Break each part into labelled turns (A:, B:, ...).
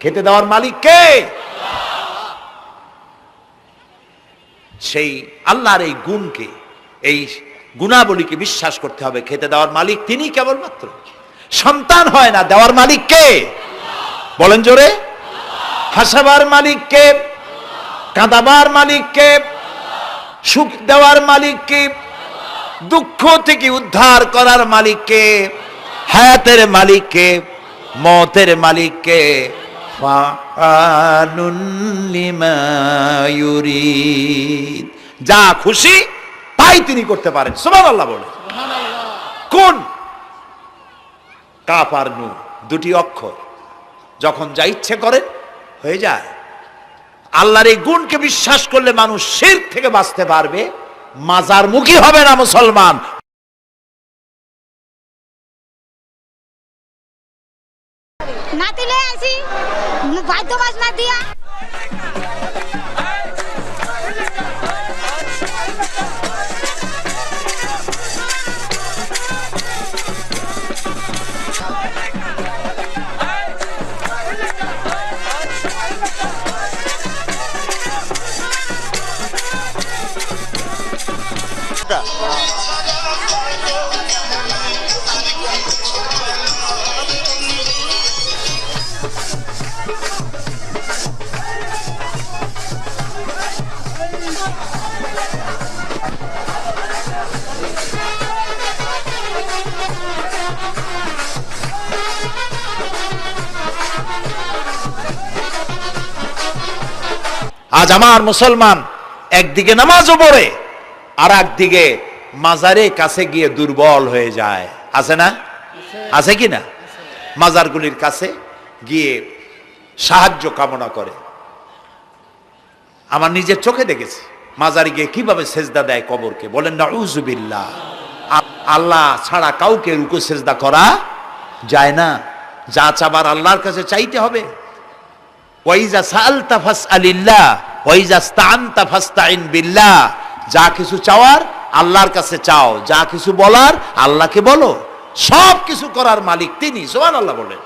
A: খেতে দেওয়ার মালিক কে? সেই আল্লাহর এই গুণকে, এই গুণাবলীকে বিশ্বাস করতে হবে। খেতে দেওয়ার মালিক তিনি কেবলমাত্র। সন্তান হয় না, দেওয়ার মালিক কে? বলেন জোরে। হাসাবার মালিক কে? কাঁদাবার মালিক কে? সুখ দেওয়ার মালিক কে? দুঃখ থেকে উদ্ধার করার মালিককে হায়াতের মালিককে মতের মালিককে যা খুশি তাই তিনি করতে পারেন। সুবহানাল্লাহ বলে কোন? কাপ আর নু দুটি অক্ষর। যখন যা ইচ্ছে করেন হয়ে যায়। আল্লাহর এই গুণকে বিশ্বাস করলে মানুষ শির থেকে বাঁচতে পারবে। মাজার মুখী হবে না মুসলমান।
B: নাতি লয়ে আসি ভাদ্য মাছ না দিয়া।
A: আজ আমার মুসলমান একদিকে নামাজও পড়ে আর একদিকে মাজারে কাছে গিয়ে দুর্বল হয়ে যায়। আছে না? আছে কি না? মাজারগুলির কাছে গিয়ে সাহায্য কামনা করে। আমার নিজের চোখে দেখেছি, মাজারে গিয়ে কীভাবে সেজদা দেয় কবরকে। বলেন না উজুবিল্লাহ আল্লাহ ছাড়া কাউকে রুকু সেজদা করা যায় না। যা চাবার আল্লাহর কাছে চাইতে হবে। ওয়াইজা সালতা ফাসআলিল্লাহ ওয়াইজা স্তানতা ফাস্তাইন বিল্লাহ। যা কিছু চাওয়ার আল্লাহর কাছে চাও যা কিছু বলার আল্লাহকে বলো। সব কিছু করার মালিক তিনি সোহান আল্লাহ বলেন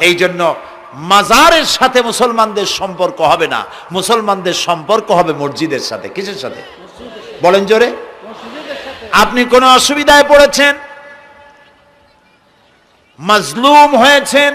A: এই জন্য মাজারের সাথে মুসলমানদের সম্পর্ক হবে না। মুসলমানদের সম্পর্ক হবে মসজিদের সাথে। কিসের সাথে? বলেন জোরে। আপনি কোনো অসুবিধায় পড়েছেন? মাজলুম হয়েছেন?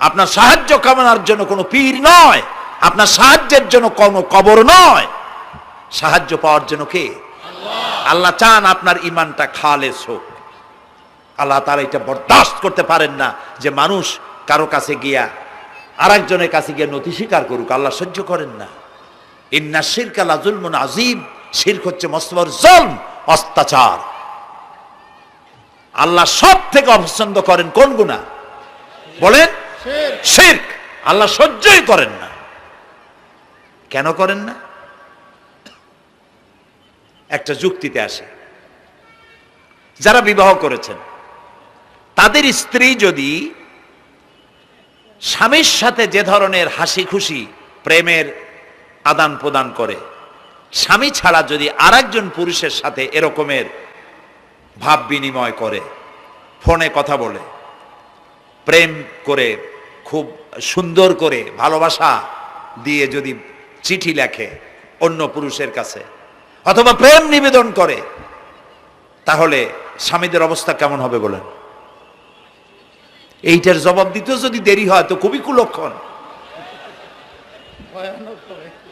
A: আপনার সাহায্য কামনার জন্য কোনো পীর নয় আপনার সাহায্যের জন্য কোনো কবর নয়। সাহায্য পাওয়ার জন্য কে? আল্লাহ। চান আপনার ইমানটা খালেস হোক। আল্লাহ তারা এটা বরদাস্ত করতে পারেন না যে মানুষ কারও কাছে গিয়া আর একজনের কাছে গিয়ে নথি স্বীকার করুক আল্লাহ সহ্য করেন না। ইন্না শির আল্লাহ জুলমুন আজিম শিরক হচ্ছে মস্তবর জলম অত্যাচার। আল্লাহ সব থেকে অপছন্দ করেন কোন গুণা বলেন শিরক। আল্লাহ সহ্যই করেন না। কেন করেন না? একটা যুক্তিতে আসে। যারা বিবাহ করেছেন, তাদের স্ত্রী যদি স্বামীর সাথে যে ধরনের হাসি খুশি প্রেমের আদান প্রদান করে, স্বামী ছাড়া যদি আরেকজন পুরুষের সাথে এরকমের ভাব বিনিময় করে, ফোনে কথা বলে, প্রেম করে খুব সুন্দর করে ভালোবাসা দিয়ে যদি চিঠি লেখে অন্য পুরুষের কাছে, অথবা প্রেম নিবেদন করে, তাহলে স্বামীদের অবস্থা কেমন হবে বলেন? এইটার জবাব দিতেও যদি দেরি হয় তো খুবই কুলক্ষণ।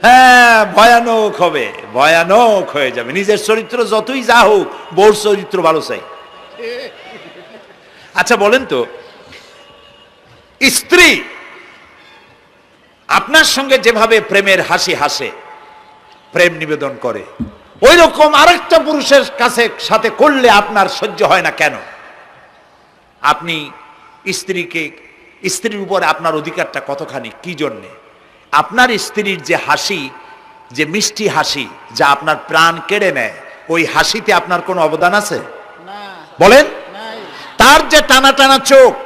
A: হ্যাঁ ভয়ানক হবে, ভয়ানক হয়ে যাবে। নিজের চরিত্র যতই যা হোক, বউর চরিত্র ভালো চাই। আচ্ছা বলেন তো স্ত্রী আপনার সঙ্গে যেভাবে প্রেমের হাসি হাসে প্রেম নিবেদন করে ওই রকম আরেকটা পুরুষের কাছে সাথে করলে আপনার সহ্য হয় না কেন? আপনি স্ত্রীকে স্ত্রীর উপরে আপনার অধিকারটা কতখানি কি জন্যে? আপনার স্ত্রীর যে হাসি যে মিষ্টি হাসি যা আপনার প্রাণ কেড়ে নেয় ওই হাসিতে আপনার কোনো অবদান আছে? বলেন? তার যে টানা টানা চোখ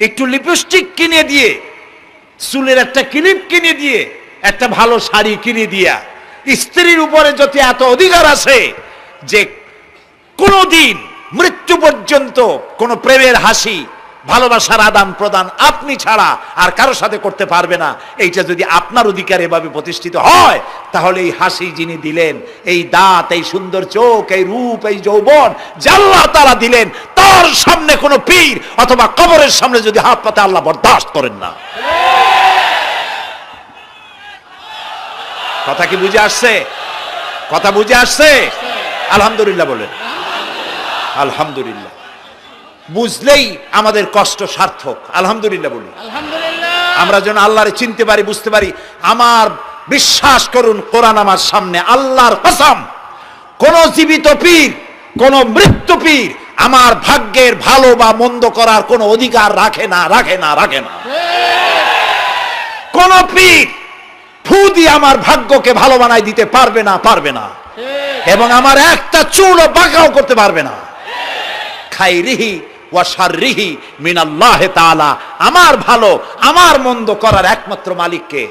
A: একটু লিপস্টিক কিনে দিয়ে, চুলের একটা ক্লিপ কিনে দিয়ে, একটা ভালো শাড়ি কিনে দিয়া, স্ত্রীর উপরে যদি এত অধিকার আছে যে কোনোদিন মৃত্যু পর্যন্ত কোনো প্রেমের হাসি, ভালোবাসার আদান প্রদান আপনি ছাড়া আর কারও সাথে করতে পারবে না, এইটা যদি আপনার অধিকার এভাবে প্রতিষ্ঠিত হয়, তাহলে এই হাসি যিনি দিলেন, এই দাঁত, এই সুন্দর চোখ, এই রূপ, এই যৌবন জাল্লাহ তারা দিলেন তার সামনে কোনো পীর অথবা কবরের সামনে যদি হাত পাতে আল্লাহ বরদাস্ত করেন না। কথা কি বুঝে আসছে? কথা বুঝে আসছে? আলহামদুলিল্লাহ বলেন। আলহামদুলিল্লাহ। বুঝলেই আমাদের কষ্ট সার্থক। আলহামদুলিল্লাহ বলি। আমরা যেন আল্লাহরে চিনতে পারি বুঝতে পারি আমার বিশ্বাস করুন কোরআন আমার সামনে আল্লাহর কসম কোন জীবিত পীর কোন মৃত্যু পীর আমার ভাগ্যের ভালো বা মন্দ করার কোনো অধিকার রাখে না রাখে না রাখে না। কোন পীর ফু দিয়ে আমার ভাগ্যকে ভালো বানাই দিতে পারবে না পারবে না। এবং আমার একটা চুলও বাঁকাও করতে পারবে না। খাইরিহি ওয়া শাররিহি মিনাল্লাহ তাআলা। আমার ভালো, আমার মন্দ করার একমাত্র মালিককে।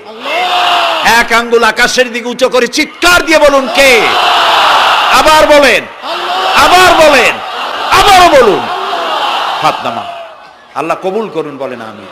A: এক আঙ্গুল আকাশের দিকে উঁচু করে চিৎকার দিয়ে বলুন কে? আবার বলেন আবার বলেন। আবারও বলুন। হাত নামা আল্লাহ কবুল করুন বলেন আমি